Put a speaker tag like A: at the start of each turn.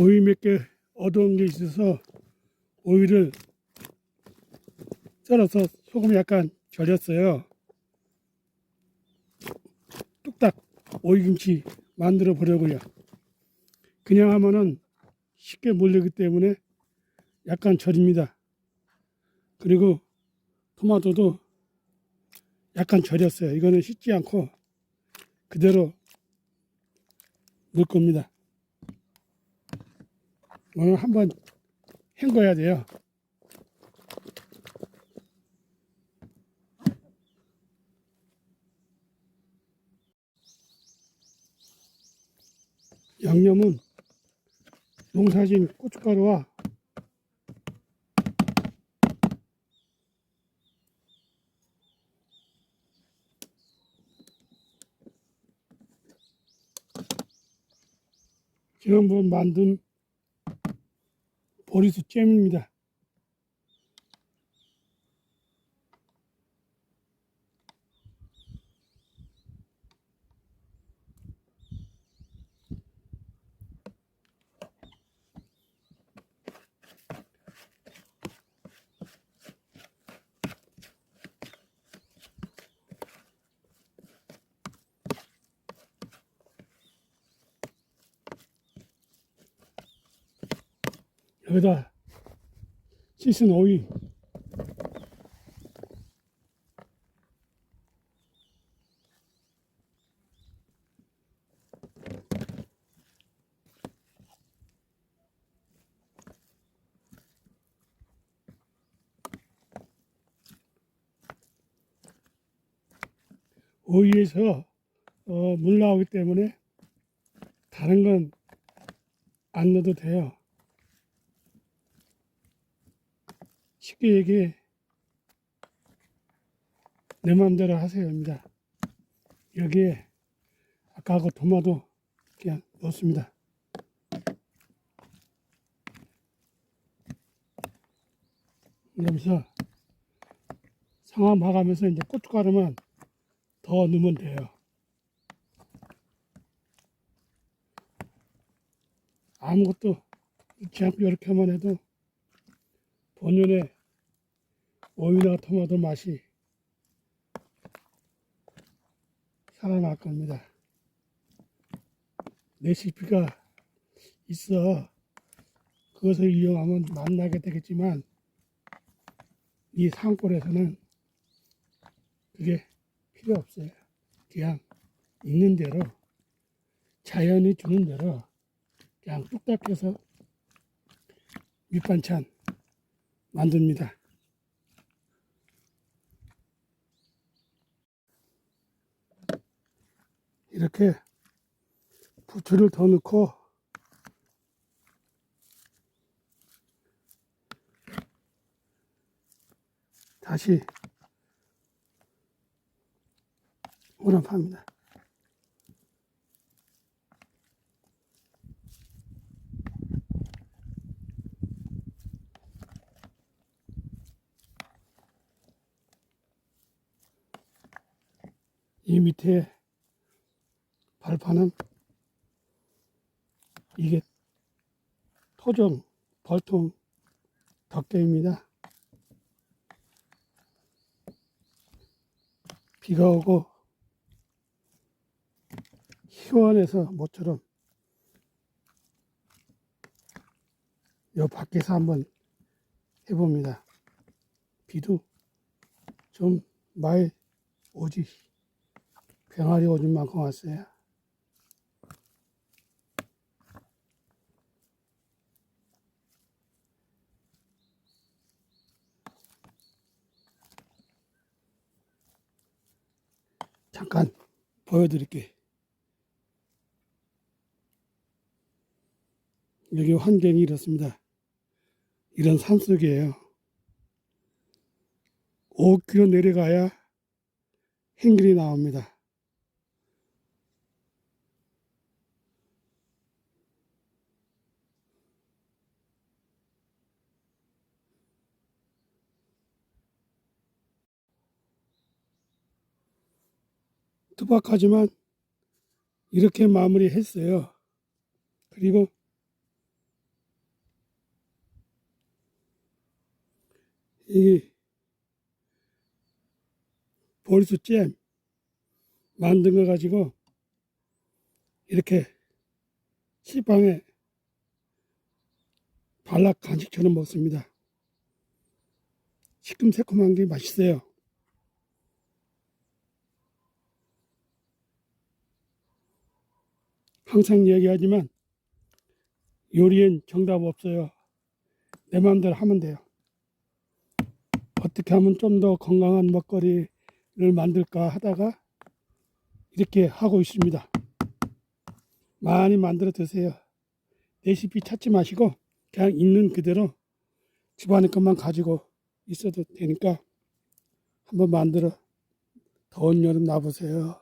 A: 오이 몇개 얻어온 게 있어서 오이를 썰어서 소금 약간 절였어요. 뚝딱 오이김치 만들어 보려고요. 그냥 하면은 쉽게 몰리기 때문에 약간 절입니다. 그리고 토마토도 약간 절였어요. 이거는 씻지 않고 그대로 넣을 겁니다. 오늘 한번 헹궈야 돼요. 양념은 농사진 고춧가루와 지난번 만든 보리수 잼입니다. 여기다 씻은 오이 오이에서 어, 물 나오기 때문에 다른 건 안 넣어도 돼요. 쉽게 얘기해 내 마음대로 하세요입니다. 여기에 아까 하고 토마토 그냥 넣습니다. 그러면서 상황 봐가면서 이제 고춧가루만 더 넣으면 돼요. 아무것도 넣지 않고 이렇게 하면 해도 본연의 오이나 토마토 맛이 살아날 겁니다. 레시피가 있어. 그것을 이용하면 만나게 되겠지만, 이 산골에서는 그게 필요 없어요. 그냥 있는 대로, 자연이 주는 대로, 그냥 뚝딱 해서 밑반찬 만듭니다. 이렇게 부추를 더 넣고 다시 혼합합니다. 이 밑에 발판은 이게 토종 벌통 덮개입니다. 비가 오고 희원해서 모처럼 요 밖에서 한번 해봅니다. 비도 좀 많이 오지 병아리 오줌 만큼 왔어요. 잠깐 보여드릴게. 여기 환경이 이렇습니다. 이런 산속이에요. 5km 내려가야 행길이 나옵니다. 투박하지만 이렇게 마무리했어요. 그리고 이 보리수 잼 만든 거 가지고 이렇게 시방에 발라 간식처럼 먹습니다. 시큼새콤한 게 맛있어요. 항상 얘기하지만 요리엔 정답 없어요. 내 마음대로 하면 돼요. 어떻게 하면 좀 더 건강한 먹거리를 만들까 하다가 이렇게 하고 있습니다. 많이 만들어 드세요. 레시피 찾지 마시고 그냥 있는 그대로 집안에 것만 가지고 있어도 되니까 한번 만들어 더운 여름 놔보세요.